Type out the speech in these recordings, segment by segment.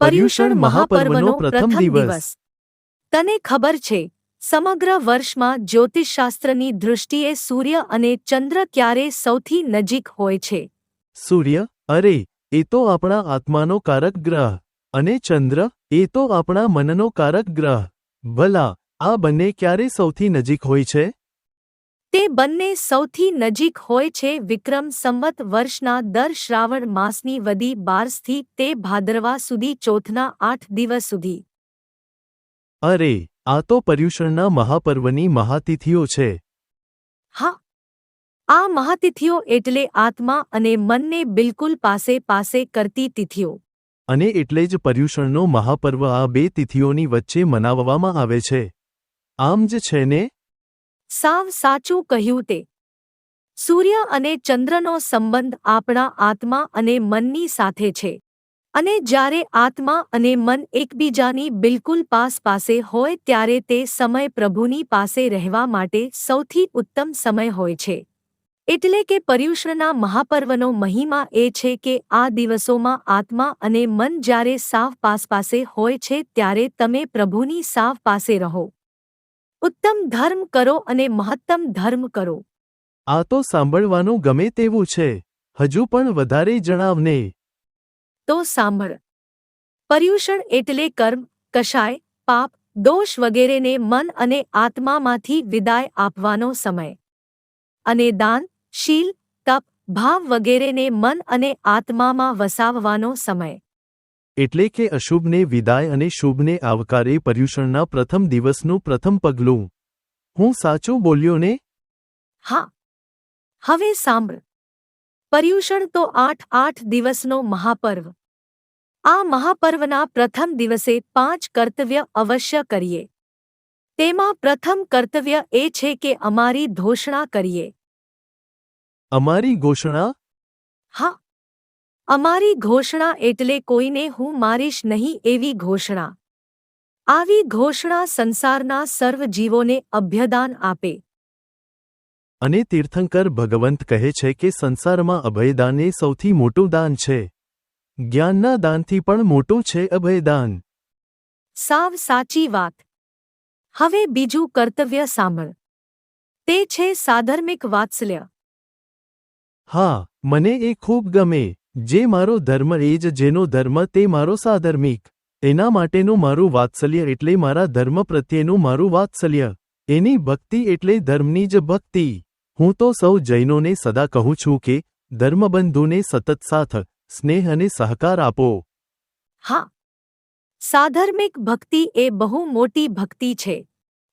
પર્યુષણ મહાપર્વનો પ્રથમ દિવસ. તને ખબર છે સમગ્ર વર્ષમાં જ્યોતિષશાસ્ત્રની દૃષ્ટિએ સૂર્ય અને ચંદ્ર ક્યારે સૌથી નજીક હોય છે? સૂર્ય અરે એ તો આપણા આત્માનો કારક ગ્રહ અને ચંદ્ર એ તો આપણા મનનો કારક ગ્રહ. ભલા આ બંને ક્યારે સૌથી નજીક હોય છે? તે બંને સૌથી નજીક હોય છે વિક્રમ સંવત વર્ષના દર શ્રાવણ માસની વદી બારસથી તે ભાદરવા સુધી ચોથના આઠ દિવસ સુધી. અરે આ તો પર્યુષણના મહાપર્વની મહાતિથિઓ છે. હા. આ મહાતિથિઓ એટલે આત્મા અને મનને બિલકુલ પાસે પાસે કરતી તિથિઓ. અને એટલે જ પર્યુષણનો મહાપર્વ આ બે તિથિઓની વચ્ચે મનાવવામાં આવે છે. આમ જ છે ને? સાવ સાચું કહ્યું તે. સૂર્ય અને ચંદ્રનો સંબંધ આપણા આત્મા અને મનની સાથે છે. અને જ્યારે આત્મા અને મન એકબીજાની બિલકુલ પાસ પાસે હોય ત્યારે તે સમય પ્રભુની પાસે રહેવા માટે સૌથી ઉત્તમ સમય હોય છે. એટલે કે પર્યુષણના મહાપર્વનો મહિમા એ છે કે આ દિવસોમાં આત્મા અને મન જ્યારે સાવ પાસ પાસે હોય છે ત્યારે તમે પ્રભુની સાવ પાસે રહો. ઉત્તમ ધર્મ કરો અને મહત્તમ ધર્મ કરો. આ તો સાંભળવાનું ગમે તેવું છે. હજુ પણ વધારે જણાવને તો સાંભળ. પર્યુષણ એટલે કર્મ કશાય પાપ દોષ વગેરેને મન અને આત્મામાંથી વિદાય આપવાનો સમય. અને દાન શીલ તપ ભાવ વગેરેને મન અને આત્મામાં વસાવવાનો સમય. એટલે કે અશુભને વિદાય અને શુભને આવકારે પર્યુષણના પ્રથમ દિવસનું પ્રથમ પગલું. હું સાચું બોલ્યો ને? હા. હવે સાંભળ. પર્યુષણ તો આઠ આઠ દિવસનો મહાપર્વ. આ મહાપર્વના પ્રથમ દિવસે પાંચ કર્તવ્ય અવશ્ય કરીએ. તેમાં પ્રથમ કર્તવ્ય એ છે કે અમારી ઘોષણા કરીએ. અમારી ઘોષણા? હા. અમારી ઘોષણા એટલે કોઈને હું મારીશ નહીં એવી ઘોષણા. આવી ઘોષણા સંસારના સર્વ જીવોને અભ્યદાન આપે. અને તીર્થંકર ભગવંત કહે છે કે સંસારમાં અભયદાન એ સૌથી મોટું દાન છે. જ્ઞાનના દાનથી પણ મોટું છે અભયદાન. સાવ સાચી વાત. હવે બીજું કર્તવ્ય સાંભળ. તે છે સાધર્મિક વાત્સલ્ય. હા મને એ ખૂબ ગમે. જે મારો ધર્મ એ જ જેનો ધર્મ તે મારો સાધર્મિક. એના માટેનું મારું વાત્સલ્ય એટલે મારા ધર્મ પ્રત્યેનું મારું વાત્સલ્ય. એની ભક્તિ એટલે ધર્મની જ ભક્તિ. હું તો સૌ જૈનોને સદા કહું છું કે ધર્મબંધુને સતત સાથ સ્નેહ અને સહકાર આપો. હા. સાધર્મિક ભક્તિ એ બહુ મોટી ભક્તિ છે.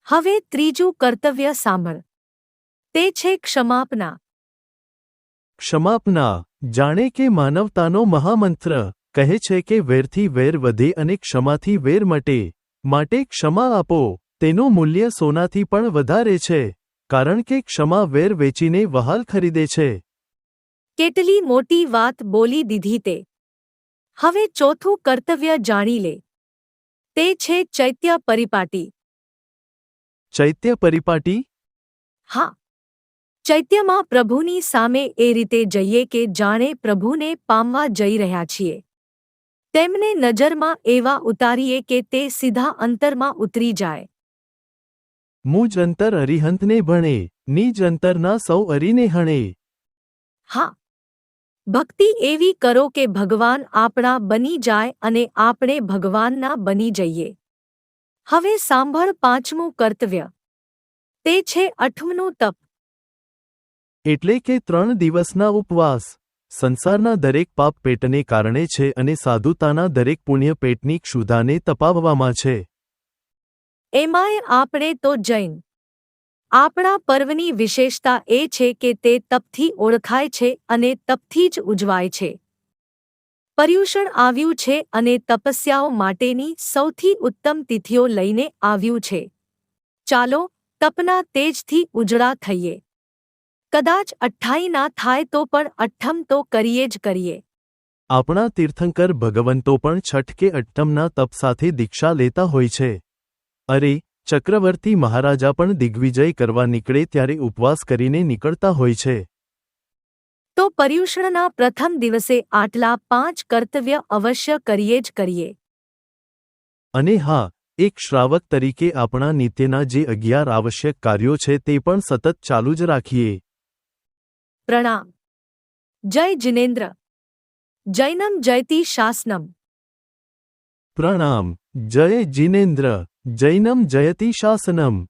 હવે ત્રીજું કર્તવ્ય સાંભળ. તે છે ક્ષમાપના. ક્ષમાપના. જાણે કે માનવતાનો મહામંત્ર કહે છે કે વેરથી વેર વધે અને ક્ષમાથી વેર મટે. માટે ક્ષમા આપો તેનું મૂલ્ય સોનાથી પણ વધારે છે કારણ કે ક્ષમા વેર વેચીને વહાલ ખરીદે છે. કેટલી મોટી વાત બોલી દીધી તે. હવે ચોથું કર્તવ્ય જાણી લે. તે છે ચૈત્ય પરિપાટી. ચૈત્ય પરિપાટી? હા. ચૈત્યમાં પ્રભુની સામે એ રીતે જઈએ કે જાણે પ્રભુને પામવા જઈ રહ્યા છીએ. તેમને નજરમાં એવા ઉતારીએ કે તે સીધા અંતરમાં ઉતરી જાય. મુજ અંતર અરિહંતને ભણે નિજ અંતરના સૌ અરીને હણે. હા. ભક્તિ એવી કરો કે ભગવાન આપણા બની જાય અને આપણે ભગવાનના બની જઈએ. હવે સાંભળ પાંચમું કર્તવ્ય. તે છે અઠમનું તપ. એટલે કે ત્રણ દિવસના ઉપવાસ. સંસારના દરેક પાપ પેટને કારણે છે અને સાધુતાના દરેક પુણ્ય પેટની ક્ષુધાને તપાવવામાં છે. એમાંય આપણે તો જૈન. આપણા પર્વની વિશેષતા એ છે કે તે તપથી ઓળખાય છે અને તપથી જ ઉજવાય છે. પર્યુષણ આવ્યું છે અને તપસ્યાઓ માટેની સૌથી ઉત્તમ તિથિઓ લઈને આવ્યું છે. ચાલો, તપના તેજથી ઉજળા થઈએ. કદાચ અઠ્ઠાઈ ના થાય તો પણ અઠ્ઠમ તો કરીએ જ કરીએ. આપણા તીર્થંકર ભગવંતો પણ છઠ કે અઠ્ઠમના તપ સાથે દીક્ષા લેતા હોય છે. અરે ચક્રવર્તી મહારાજા પણ દિગ્વિજય કરવા નીકળે ત્યારે ઉપવાસ કરીને નીકળતા હોય છે. તો પર્યુષણના પ્રથમ દિવસે આટલા પાંચ કર્તવ્ય અવશ્ય કરીએ જ કરીએ. અને હા એક શ્રાવક તરીકે આપણા નિત્યના જે અગિયાર આવશ્યક કાર્યો છે તે પણ સતત ચાલુ જ રાખીએ. પ્રણામ. જય જિનેન્દ્ર. જૈનમ જયતિ શાસનમ. પ્રણામ. જય જિનેન્દ્ર. જૈનમ જયતિ શાસનમ.